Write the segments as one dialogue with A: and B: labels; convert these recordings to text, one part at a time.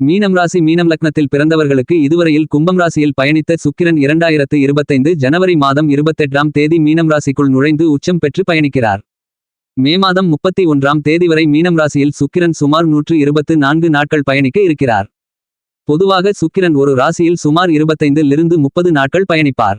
A: மீனம் ராசி மீனம் லக்னத்தில் பிறந்தவர்களுக்கு இதுவரையில் கும்பம் ராசியில் பயணித்த சுக்கிரன் இரண்டாயிரத்து இருபத்தைந்து ஜனவரி மாதம் இருபத்தெட்டாம் தேதி மீனம் ராசிக்குள் நுழைந்து உச்சம் பெற்று பயணிக்கிறார். மே மாதம் முப்பத்தி ஒன்றாம் தேதி வரை மீனம் ராசியில் சுக்கிரன் சுமார் நூற்று இருபத்து நான்கு நாட்கள் பயணிக்க இருக்கிறார். பொதுவாக சுக்கிரன் ஒரு ராசியில் சுமார் இருபத்தைந்திலிருந்து முப்பது நாட்கள் பயணிப்பார்.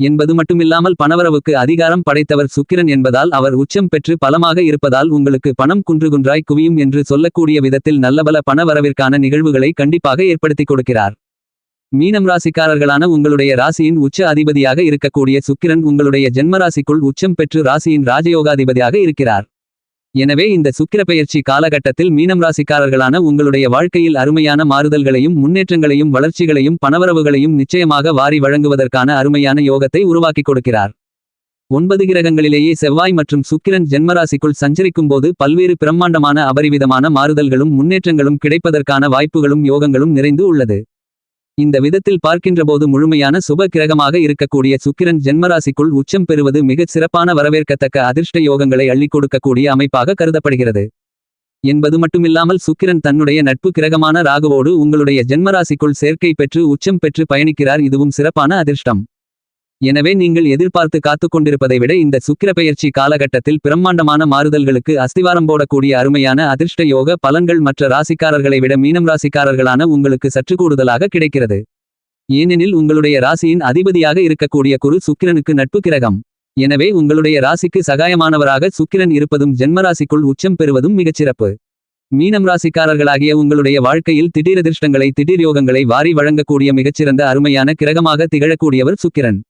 A: என்பது மட்டுமில்லாமல் பணவரவுக்கு அதிகாரம் படைத்தவர் சுக்கிரன் என்பதால் அவர் உச்சம் பெற்று பலமாக இருப்பதால் உங்களுக்கு பணம் குன்றுகுன்றாய் குவியும் என்று சொல்லக்கூடிய விதத்தில் நல்லபல பணவரவிற்கான நிகழ்வுகளை கண்டிப்பாக ஏற்படுத்திக் கொடுக்கிறார். மீனம் ராசிக்காரர்களான உங்களுடைய ராசியின் உச்ச அதிபதியாக இருக்கக்கூடிய சுக்கிரன் உங்களுடைய ஜென்மராசிக்குள் உச்சம் பெற்று ராசியின் ராஜயோகாதிபதியாக இருக்கிறார். எனவே இந்த சுக்கிர பெயர்ச்சி காலகட்டத்தில் மீனம் ராசிக்காரர்களான உங்களுடைய வாழ்க்கையில் அருமையான மாறுதல்களையும் முன்னேற்றங்களையும் வளர்ச்சிகளையும் பணவரவுகளையும் நிச்சயமாக வாரி வழங்குவதற்கான அருமையான யோகத்தை உருவாக்கிக் கொடுக்கிறார். ஒன்பது கிரகங்களிலேயே செவ்வாய் மற்றும் சுக்கிரன் ஜென்மராசிக்குள் சஞ்சரிக்கும் போது பல்வேறு பிரம்மாண்டமான அபரிவிதமான மாறுதல்களும் முன்னேற்றங்களும் கிடைப்பதற்கான வாய்ப்புகளும் யோகங்களும் நிறைந்து உள்ளது. இந்த விதத்தில் பார்க்கின்றபோது முழுமையான சுப கிரகமாக இருக்கக்கூடிய சுக்கிரன் ஜென்மராசிக்குள் உச்சம் பெறுவது மிகச் சிறப்பான வரவேற்கத்தக்க அதிர்ஷ்ட யோகங்களை அள்ளிக் கொடுக்கக்கூடிய அமைப்பாக கருதப்படுகிறது. என்பது மட்டுமில்லாமல் சுக்கிரன் தன்னுடைய நட்பு கிரகமான ராகுவோடு உங்களுடைய ஜென்மராசிக்குள் சேர்க்கை பெற்று உச்சம் பெற்று பயணிக்கிறார். இதுவும் சிறப்பான அதிர்ஷ்டம். எனவே நீங்கள் எதிர்பார்த்து காத்துக் கொண்டிருப்பதை விட இந்த சுக்கிர பெயர்ச்சி காலகட்டத்தில் பிரம்மாண்டமான மாறுதல்களுக்கு அஸ்திவாரம் போடக்கூடிய அருமையான அதிர்ஷ்ட யோக பலன்கள் மற்ற ராசிக்காரர்களை விட மீனம் ராசிக்காரர்களான உங்களுக்கு சற்று கூடுதலாக கிடைக்கிறது. ஏனெனில் உங்களுடைய ராசியின் அதிபதியாக இருக்கக்கூடிய குரு சுக்கிரனுக்கு நட்பு கிரகம். எனவே உங்களுடைய ராசிக்கு சகாயமானவராக சுக்கிரன் இருப்பதும் ஜென்மராசிக்குள் உச்சம் பெறுவதும் மிகச்சிறப்பு. மீனம் ராசிக்காரர்களாகிய உங்களுடைய வாழ்க்கையில் திடீரதிர்ஷ்டங்களை திடீர் யோகங்களை வாரி வழங்கக்கூடிய மிகச்சிறந்த அருமையான கிரகமாக திகழக்கூடியவர் சுக்கிரன்.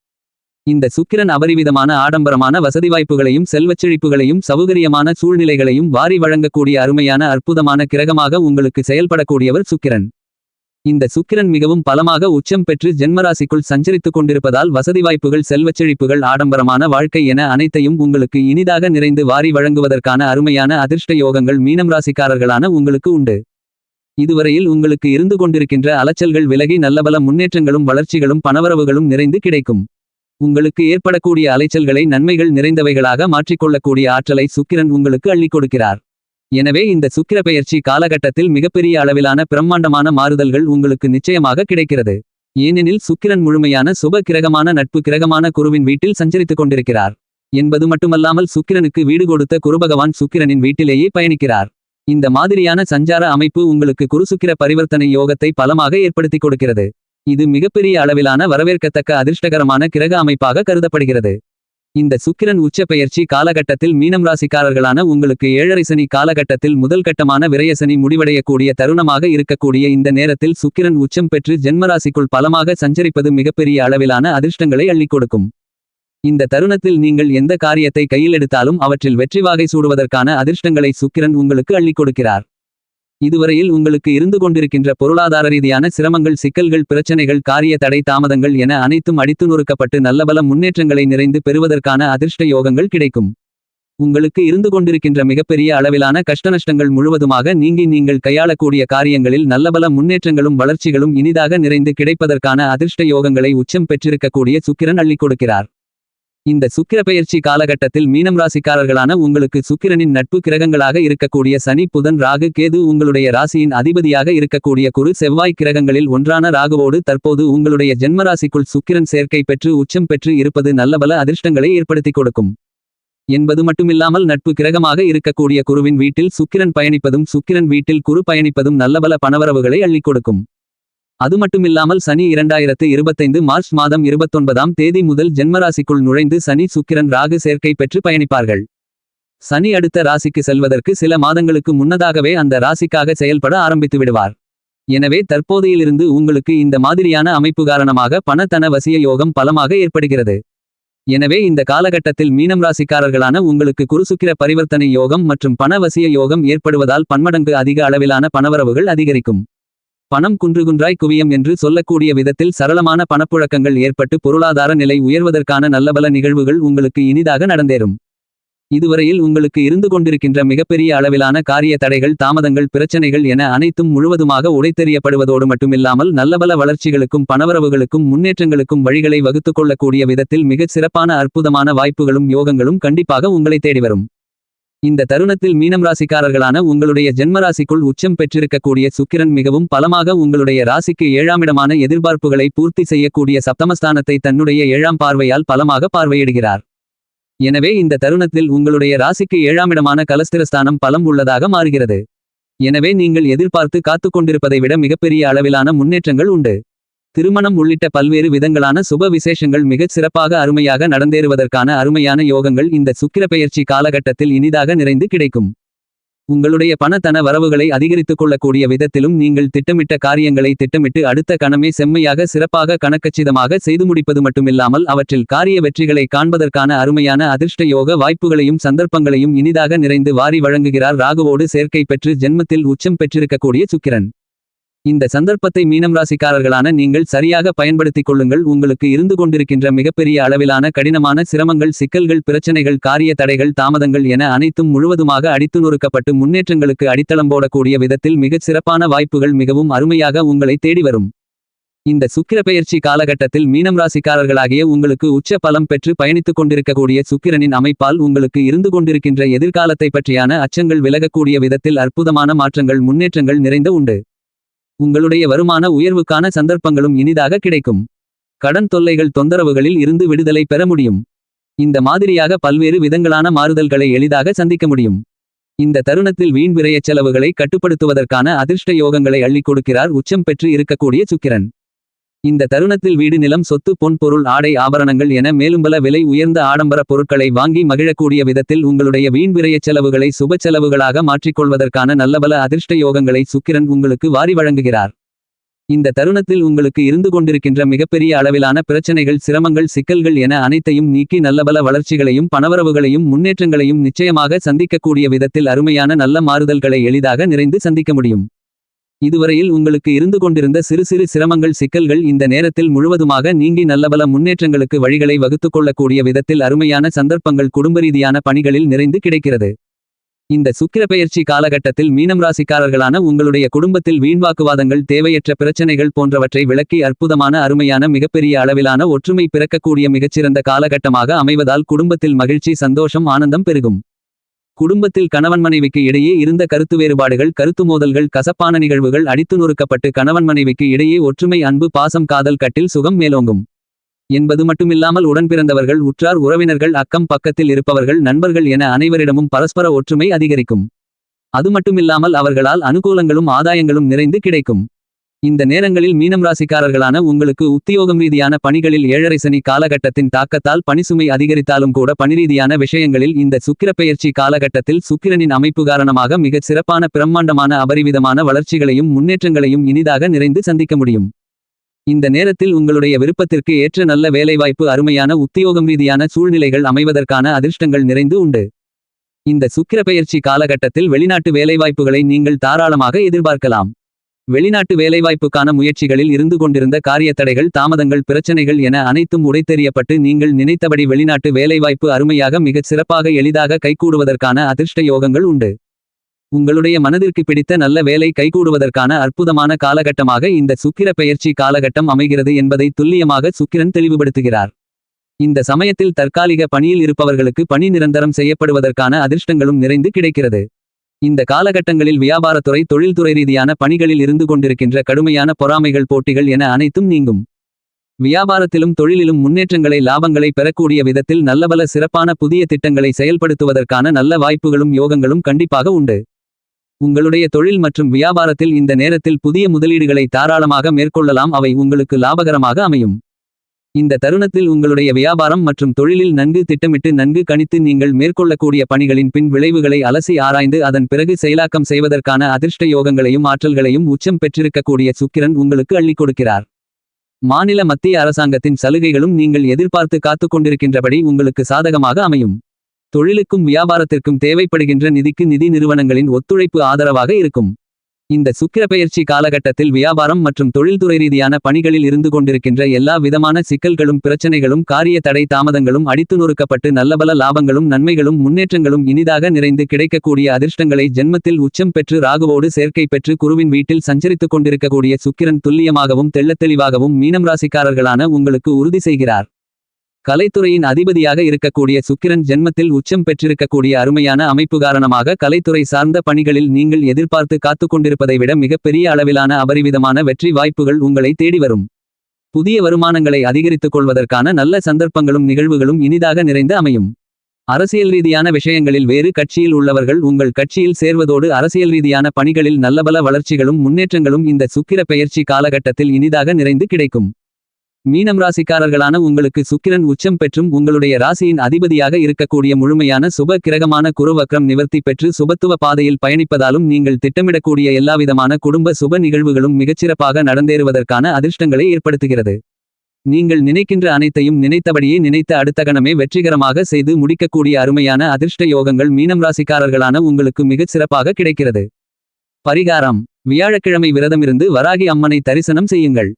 A: இந்த சுக்கிரன் அபரிவிதமான ஆடம்பரமான வசதி வாய்ப்புகளையும் செல்வச்செழிப்புகளையும் சௌகரியமான சூழ்நிலைகளையும் வாரி வழங்கக்கூடிய அருமையான அற்புதமான கிரகமாக உங்களுக்கு செயல்படக்கூடியவர் சுக்கிரன். இந்த சுக்கிரன் மிகவும் பலமாக உச்சம் பெற்று ஜென்மராசிக்குள் சஞ்சரித்துக் கொண்டிருப்பதால் வசதி வாய்ப்புகள் செல்வச்செழிப்புகள் ஆடம்பரமான வாழ்க்கை என அனைத்தையும் உங்களுக்கு இனிதாக நிறைந்து வாரி வழங்குவதற்கான அருமையான அதிர்ஷ்ட யோகங்கள் மீனம் ராசிக்காரர்களான உங்களுக்கு உண்டு. இதுவரையில் உங்களுக்கு இருந்து கொண்டிருக்கின்ற அலைச்சல்கள் விலகி நல்லபல முன்னேற்றங்களும் வளர்ச்சிகளும் பணவரவுகளும் நிறைந்து கிடைக்கும். உங்களுக்கு ஏற்படக்கூடிய அலைச்சல்களை நன்மைகள் நிறைந்தவைகளாக மாற்றிக்கொள்ளக்கூடிய ஆற்றலை சுக்கிரன் உங்களுக்கு அள்ளிக் கொடுக்கிறார். எனவே இந்த சுக்கிர பெயர்ச்சி காலகட்டத்தில் மிகப்பெரிய அளவிலான பிரம்மாண்டமான மாறுதல்கள் உங்களுக்கு நிச்சயமாக கிடைக்கிறது. ஏனெனில் சுக்கிரன் முழுமையான சுப கிரகமான நட்பு கிரகமான குருவின் வீட்டில் சஞ்சரித்துக் கொண்டிருக்கிறார். என்பது மட்டுமல்லாமல் சுக்கிரனுக்கு வீடு கொடுத்த குருபகவான் சுக்கிரனின் வீட்டிலேயே பயணிக்கிறார். இந்த மாதிரியான சஞ்சார அமைப்பு உங்களுக்கு குருசுக்கிர பரிவர்த்தனை யோகத்தை பலமாக ஏற்படுத்திக் கொடுக்கிறது. இது மிகப்பெரிய அளவிலான வரவேற்கத்தக்க அதிர்ஷ்டகரமான கிரக அமைப்பாக கருதப்படுகிறது. இந்த சுக்கிரன் உச்ச பெயர்ச்சி காலகட்டத்தில் மீனம் ராசிக்காரர்களான உங்களுக்கு ஏழரை சனி காலகட்டத்தில் முதல் கட்டமான விரயசனி முடிவடையக்கூடிய தருணமாக இருக்கக்கூடிய இந்த நேரத்தில் சுக்கிரன் உச்சம் பெற்று ஜென்மராசிக்குள் பலமாக சஞ்சரிப்பது மிகப்பெரிய அளவிலான அதிர்ஷ்டங்களை அள்ளிக் கொடுக்கும். இந்த தருணத்தில் நீங்கள் எந்த காரியத்தை கையில் எடுத்தாலும் அவற்றில் வெற்றி வாகை சூடுவதற்கான அதிர்ஷ்டங்களை சுக்கிரன் உங்களுக்கு அள்ளிக் கொடுக்கிறார். இதுவரையில் உங்களுக்கு இருந்து கொண்டிருக்கின்ற பொருளாதார ரீதியான சிரமங்கள் சிக்கல்கள் பிரச்சனைகள் காரிய தடை தாமதங்கள் என அனைத்தும் அடித்து நொறுக்கப்பட்டு நல்லபல முன்னேற்றங்களை நிறைந்து பெறுவதற்கான அதிர்ஷ்ட யோகங்கள் கிடைக்கும். உங்களுக்கு இருந்து கொண்டிருக்கின்ற மிகப்பெரிய அளவிலான கஷ்டநஷ்டங்கள் முழுவதுமாக நீங்கி நீங்கள் கையாளக்கூடிய காரியங்களில் நல்லபல முன்னேற்றங்களும் வளர்ச்சிகளும் இனிதாக நிறைந்து கிடைப்பதற்கான அதிர்ஷ்ட யோகங்களை உச்சம் பெற்றிருக்கக்கூடிய சுக்கிரன் அள்ளிக் கொடுக்கிறார். இந்த சுக்கிர பெயர்ச்சி காலகட்டத்தில் மீனம் ராசிக்காரர்களான உங்களுக்கு சுக்கிரனின் நட்பு கிரகங்களாக இருக்கக்கூடிய சனி புதன் ராகு கேது உங்களுடைய ராசியின் அதிபதியாக இருக்கக்கூடிய குரு செவ்வாய் கிரகங்களில் ஒன்றான ராகுவோடு தற்போது உங்களுடைய ஜென்மராசிக்குள் சுக்கிரன் சேர்க்கை பெற்று உச்சம் பெற்று இருப்பது நல்லபல அதிர்ஷ்டங்களை ஏற்படுத்திக் கொடுக்கும். என்பது மட்டுமில்லாமல் நட்பு கிரகமாக இருக்கக்கூடிய குருவின் வீட்டில் சுக்கிரன் பயணிப்பதும் சுக்கிரன் வீட்டில் குரு பயணிப்பதும் நல்லபல பணவரவுகளை அள்ளிக் கொடுக்கும். அது மட்டுமில்லாமல் சனி இரண்டாயிரத்து இருபத்தைந்து மார்ச் மாதம் இருபத்தொன்பதாம் தேதி முதல் ஜென்மராசிக்குள் நுழைந்து சனி சுக்கிரன் ராகு சேர்க்கை பெற்று பயணிப்பார்கள். சனி அடுத்த ராசிக்கு செல்வதற்கு சில மாதங்களுக்கு முன்னதாகவே அந்த ராசிக்காக செயல்பட ஆரம்பித்து விடுவார். எனவே தற்போதையிலிருந்து உங்களுக்கு இந்த மாதிரியான அமைப்பு காரணமாக பணத்தன வசிய யோகம் பலமாக ஏற்படுகிறது. எனவே இந்த காலகட்டத்தில் மீனம் ராசிக்காரர்களான உங்களுக்கு குருசுக்கிர பரிவர்த்தனை யோகம் மற்றும் பண வசிய யோகம் ஏற்படுவதால் பன்மடங்கு அதிக அளவிலான பணவரவுகள் அதிகரிக்கும். பணம் குன்றுகுன்றாய் குவியம் என்று சொல்லக்கூடிய விதத்தில் சரளமான பணப்புழக்கங்கள் ஏற்பட்டு பொருளாதார நிலை உயர்வதற்கான நல்லபல நிகழ்வுகள் உங்களுக்கு இனிதாக நடந்தேறும். இதுவரையில் உங்களுக்கு இருந்து கொண்டிருக்கின்ற மிகப்பெரிய அளவிலான காரிய தடைகள் தாமதங்கள் பிரச்சனைகள் என அனைத்தும் முழுவதுமாக உடைத்தெறியப்படுவதோடு மட்டுமில்லாமல் நல்லபல வளர்ச்சிகளுக்கும் பணவரவுகளுக்கும் முன்னேற்றங்களுக்கும் வழிகளை வகுத்துக் கொள்ளக்கூடிய விதத்தில் மிகச் சிறப்பான அற்புதமான வாய்ப்புகளும் யோகங்களும் கண்டிப்பாக உங்களை தேடி வரும் இந்த தருணத்தில் மீனம் ராசிக்காரர்களான உங்களுடைய ஜென்மராசிக்குள் உச்சம் பெற்றிருக்கக்கூடிய சுக்கிரன் மிகவும் பலமாக உங்களுடைய ராசிக்கு ஏழாமிடமான எதிர்பார்ப்புகளை பூர்த்தி செய்யக்கூடிய சப்தமஸ்தானத்தை தன்னுடைய ஏழாம் பார்வையால் பலமாக பார்வையிடுகிறார். எனவே இந்த தருணத்தில் உங்களுடைய ராசிக்கு ஏழாமிடமான கலஸ்திரஸ்தானம் பலம் உள்ளதாக மாறுகிறது. எனவே நீங்கள் எதிர்பார்த்து காத்துக் கொண்டிருப்பதை விட மிகப்பெரிய அளவிலான முன்னேற்றங்கள் உண்டு. திருமணம் உள்ளிட்ட பல்வேறு விதங்களான சுப விசேஷங்கள் மிகச் சிறப்பாக அருமையாக நடந்தேறுவதற்கான அருமையான யோகங்கள் இந்த சுக்கிரப்பெயர்ச்சி காலகட்டத்தில் இனிதாக நிறைந்து கிடைக்கும். உங்களுடைய பணத்தன வரவுகளை அதிகரித்துக் கொள்ளக்கூடிய விதத்திலும் நீங்கள் திட்டமிட்ட காரியங்களை திட்டமிட்டு அடுத்த கணமே செம்மையாக சிறப்பாக கணக்கச்சிதமாக செய்து முடிப்பது மட்டுமில்லாமல் அவற்றில் காரிய வெற்றிகளை காண்பதற்கான அருமையான அதிர்ஷ்ட யோக வாய்ப்புகளையும் சந்தர்ப்பங்களையும் இனிதாக நிறைந்து வாரி வழங்குகிறார் ராகுவோடு சேர்க்கை பெற்று ஜென்மத்தில் உச்சம் பெற்றிருக்கக்கூடிய சுக்கிரன். இந்த சந்தர்ப்பத்தை மீனம் ராசிக்காரர்களான நீங்கள் சரியாக பயன்படுத்திக் கொள்ளுங்கள். உங்களுக்கு இருந்து கொண்டிருக்கின்ற மிகப்பெரிய அளவிலான கடினமான சிரமங்கள் சிக்கல்கள் பிரச்சனைகள் காரிய தடைகள் தாமதங்கள் என அனைத்தும் முழுவதுமாக அடித்து நொறுக்கப்பட்டு முன்னேற்றங்களுக்கு அடித்தளம் போடக்கூடிய விதத்தில் மிகச் சிறப்பான வாய்ப்புகள் மிகவும் அருமையாக உங்களை தேடி வரும். இந்த சுக்கிரப்பெயர்ச்சி காலகட்டத்தில் மீனம் ராசிக்காரர்களாகிய உங்களுக்கு உச்ச பலம் பெற்று பயணித்துக் கொண்டிருக்கக்கூடிய சுக்கிரனின் அமைப்பால் உங்களுக்கு இருந்து கொண்டிருக்கின்ற எதிர்காலத்தை பற்றியான அச்சங்கள் விலகக்கூடிய விதத்தில் அற்புதமான மாற்றங்கள் முன்னேற்றங்கள் நிறைந்த உண்டு. உங்களுடைய வருமான உயர்வுக்கான சந்தர்ப்பங்களும் இனிதாக கிடைக்கும். கடன் தொல்லைகள் தொந்தரவுகளில் இருந்து விடுதலை பெற முடியும். இந்த மாதிரியாக பல்வேறு விதங்களான மாறுதல்களை எளிதாக சந்திக்க முடியும். இந்த தருணத்தில் வீண் விரையச் செலவுகளை கட்டுப்படுத்துவதற்கான அதிர்ஷ்ட யோகங்களை அள்ளிக் கொடுக்கிறார் உச்சம் பெற்று இருக்கக்கூடிய சுக்கிரன். இந்த தருணத்தில் வீடு நிலம் சொத்து பொன் பொருள் ஆடை ஆபரணங்கள் என மேலும்பல விலை உயர்ந்த ஆடம்பர பொருட்களை வாங்கி மகிழக்கூடிய விதத்தில் உங்களுடைய வீண் விரயச் செலவுகளை சுப செலவுகளாக மாற்றிக்கொள்வதற்கான நல்லபல அதிர்ஷ்ட யோகங்களை சுக்கிரன் உங்களுக்கு வாரி வழங்குகிறார். இந்த தருணத்தில் உங்களுக்கு இருந்து கொண்டிருக்கின்ற மிகப்பெரிய அளவிலான பிரச்சனைகள் சிரமங்கள் சிக்கல்கள் என அனைத்தையும் நீக்கி நல்லபல வளர்ச்சிகளையும் பணவரவுகளையும் முன்னேற்றங்களையும் நிச்சயமாக சந்திக்கக்கூடிய விதத்தில் அருமையான நல்ல மாறுதல்களை எளிதாக நிறைந்து சந்திக்க முடியும். இதுவரையில் உங்களுக்கு இருந்து கொண்டிருந்த சிறு சிறு சிரமங்கள் சிக்கல்கள் இந்த நேரத்தில் முழுவதுமாக நீங்கி நல்லபல முன்னேற்றங்களுக்கு வழிகளை வகுத்துக் கொள்ளக்கூடிய விதத்தில் அருமையான சந்தர்ப்பங்கள் குடும்பரீதியான பணிகளில் நிறைந்து கிடைக்கிறது. இந்த சுக்கிரப்பெயர்ச்சி காலகட்டத்தில் மீனம் ராசிக்காரர்களான உங்களுடைய குடும்பத்தில் வீண்வாக்குவாதங்கள் தேவையற்ற பிரச்சனைகள் போன்றவற்றை விளக்கி அற்புதமான அருமையான மிகப்பெரிய அளவிலான ஒற்றுமை பிறக்கக்கூடிய மிகச்சிறந்த காலகட்டமாக அமைவதால் குடும்பத்தில் மகிழ்ச்சி சந்தோஷம் ஆனந்தம் பெருகும். குடும்பத்தில் கணவன் மனைவிக்கு இடையே இருந்த கருத்து வேறுபாடுகள் கருத்து மோதல்கள் கசப்பான நிகழ்வுகள் அடித்து நொறுக்கப்பட்டு கணவன் மனைவிக்கு இடையே ஒற்றுமை அன்பு பாசம் காதல் கட்டில் சுகம் மேலோங்கும். என்பது மட்டுமில்லாமல் உடன்பிறந்தவர்கள் உற்றார் உறவினர்கள் அக்கம் பக்கத்தில் இருப்பவர்கள் நண்பர்கள் என அனைவரிடமும் பரஸ்பர ஒற்றுமை அதிகரிக்கும். அது மட்டுமில்லாமல் அவர்களால் அனுகூலங்களும் ஆதாயங்களும் நிறைந்து கிடைக்கும். இந்த நேரங்களில் மீனம் ராசிக்காரர்களான உங்களுக்கு உத்தியோகம் ரீதியான பணிகளில் ஏழரை சனி காலகட்டத்தின் தாக்கத்தால் பணிசுமை அதிகரித்தாலும் கூட பணிரீதியான விஷயங்களில் இந்த சுக்கிரப்பெயர்ச்சி காலகட்டத்தில் சுக்கிரனின் அமைப்பு காரணமாக மிகச் சிறப்பான பிரம்மாண்டமான அபரிவிதமான வளர்ச்சிகளையும் முன்னேற்றங்களையும் இனிதாக நிறைந்து சந்திக்க முடியும். இந்த நேரத்தில் உங்களுடைய விருப்பத்திற்கு ஏற்ற நல்ல வேலைவாய்ப்பு அருமையான உத்தியோகம் ரீதியான சூழ்நிலைகள் அமைவதற்கான அதிர்ஷ்டங்கள் நிறைந்து உண்டு. இந்த சுக்கிரப்பெயர்ச்சி காலகட்டத்தில் வெளிநாட்டு வேலைவாய்ப்புகளை நீங்கள் தாராளமாக எதிர்பார்க்கலாம். வெளிநாட்டு வேலைவாய்ப்புக்கான முயற்சிகளில் இருந்து கொண்டிருந்த காரியத்தடைகள் தாமதங்கள் பிரச்சனைகள் என அனைத்தும் உடைத்தெறியப்பட்டு நீங்கள் நினைத்தபடி வெளிநாட்டு வேலைவாய்ப்பு அருமையாக மிகச் சிறப்பாக எளிதாக கைகூடுவதற்கான அதிர்ஷ்ட யோகங்கள் உண்டு. உங்களுடைய மனதிற்கு பிடித்த நல்ல வேலை கைகூடுவதற்கான அற்புதமான காலகட்டமாக இந்த சுக்கிர பெயர்ச்சி காலகட்டம் அமைகிறது என்பதை துல்லியமாக சுக்கிரன் தெளிவுபடுத்துகிறார். இந்த சமயத்தில் தற்காலிக பணியில் இருப்பவர்களுக்கு பணி நிரந்தரம் செய்யப்படுவதற்கான அதிர்ஷ்டங்களும் நிறைந்து கிடைக்கிறது. இந்த காலகட்டங்களில் வியாபாரத்துறை தொழில்துறை ரீதியான பணிகளில் இருந்து கொண்டிருக்கின்ற கடுமையான பொறாமைகள் போட்டிகள் என அனைத்தும் நீங்கும். வியாபாரத்திலும் தொழிலிலும் முன்னேற்றங்களை லாபங்களை பெறக்கூடிய விதத்தில் நல்லபல சிறப்பான புதிய திட்டங்களை செயல்படுத்துவதற்கான நல்ல வாய்ப்புகளும் யோகங்களும் கண்டிப்பாக உண்டு. உங்களுடைய தொழில் மற்றும் வியாபாரத்தில் இந்த நேரத்தில் புதிய முதலீடுகளை தாராளமாக மேற்கொள்ளலாம். அவை உங்களுக்கு லாபகரமாக அமையும். இந்த தருணத்தில் உங்களுடைய வியாபாரம் மற்றும் தொழிலில் நன்கு திட்டமிட்டு நன்கு கணித்து நீங்கள் மேற்கொள்ளக்கூடிய பணிகளின் பின் விளைவுகளை அலசி ஆராய்ந்து அதன் பிறகு செயலாக்கம் செய்வதற்கான அதிர்ஷ்ட யோகங்களையும் ஆற்றல்களையும் உச்சம் பெற்றிருக்கக்கூடிய சுக்கிரன் உங்களுக்கு அள்ளிக் கொடுக்கிறார். மாநில மத்திய அரசாங்கத்தின் சலுகைகளும் நீங்கள் எதிர்பார்த்து காத்துக் கொண்டிருக்கின்றபடி உங்களுக்கு சாதகமாக அமையும். தொழிலுக்கும் வியாபாரத்திற்கும் தேவைப்படுகின்ற நிதிக்கு நிதி நிறுவனங்களின் ஒத்துழைப்பு ஆதரவாக இருக்கும். இந்த சுக்கிரப்பெயர்ச்சி காலகட்டத்தில் வியாபாரம் மற்றும் தொழில்துறை ரீதியான பணிகளில் இருந்து கொண்டிருக்கின்ற எல்லா விதமான சிக்கல்களும் பிரச்சனைகளும் காரிய தடை தாமதங்களும் அடித்து நொறுக்கப்பட்டு நல்லபல லாபங்களும் நன்மைகளும் முன்னேற்றங்களும் இனிதாக நிறைந்து கிடைக்கக்கூடிய அதிர்ஷ்டங்களை ஜென்மத்தில் உச்சம் பெற்று ராகுவோடு சேர்க்கை பெற்று குருவின் வீட்டில் சஞ்சரித்துக் கொண்டிருக்கக்கூடிய சுக்கிரன் துல்லியமாகவும் தெள்ளத்தெளிவாகவும் மீனம் ராசிக்காரர்களான உங்களுக்கு உறுதி செய்கிறார். கலைத்துறையின் அதிபதியாக இருக்கக்கூடிய சுக்கிரன் ஜென்மத்தில் உச்சம் பெற்றிருக்கக்கூடிய அருமையான அமைப்பு காரணமாக கலைத்துறை சார்ந்த பணிகளில் நீங்கள் எதிர்பார்த்து காத்து கொண்டிருப்பதை விட மிகப்பெரிய அளவிலான அபரிவிதமான வெற்றி வாய்ப்புகள் உங்களை தேடி வரும். புதிய வருமானங்களை அதிகரித்துக் கொள்வதற்கான நல்ல சந்தர்ப்பங்களும் நிகழ்வுகளும் இனிதாக நிறைந்து அமையும். அரசியல் ரீதியான விஷயங்களில் வேறு கட்சியில் உள்ளவர்கள் உங்கள் கட்சியில் சேர்வதோடு அரசியல் ரீதியான பணிகளில் நல்லபல வளர்ச்சிகளும் முன்னேற்றங்களும் இந்த சுக்கிர பெயர்ச்சி காலகட்டத்தில் இனிதாக நிறைந்து கிடைக்கும். மீனம் ராசிக்காரர்களான உங்களுக்கு சுக்கிரன் உச்சம் பெற்றும் உங்களுடைய ராசியின் அதிபதியாக இருக்கக்கூடிய முழுமையான சுப கிரகமான குருவக்ரம் நிவர்த்தி பெற்று சுபத்துவ பாதையில் பயணிப்பதாலும் நீங்கள் திட்டமிடக்கூடிய எல்லாவிதமான குடும்ப சுப நிகழ்வுகளும் மிகச்சிறப்பாக நடந்தேறுவதற்கான அதிர்ஷ்டங்களை ஏற்படுத்துகிறது. நீங்கள் நினைக்கின்ற அனைத்தையும் நினைத்தபடியே நினைத்த அடுத்த கணமே வெற்றிகரமாக செய்து முடிக்கக்கூடிய அருமையான அதிர்ஷ்ட யோகங்கள் மீனம் ராசிக்காரர்களான உங்களுக்கு மிகச் சிறப்பாக கிடைக்கிறது. பரிகாரம். வியாழக்கிழமை விரதமிருந்து வராகி அம்மனை தரிசனம் செய்யுங்கள்.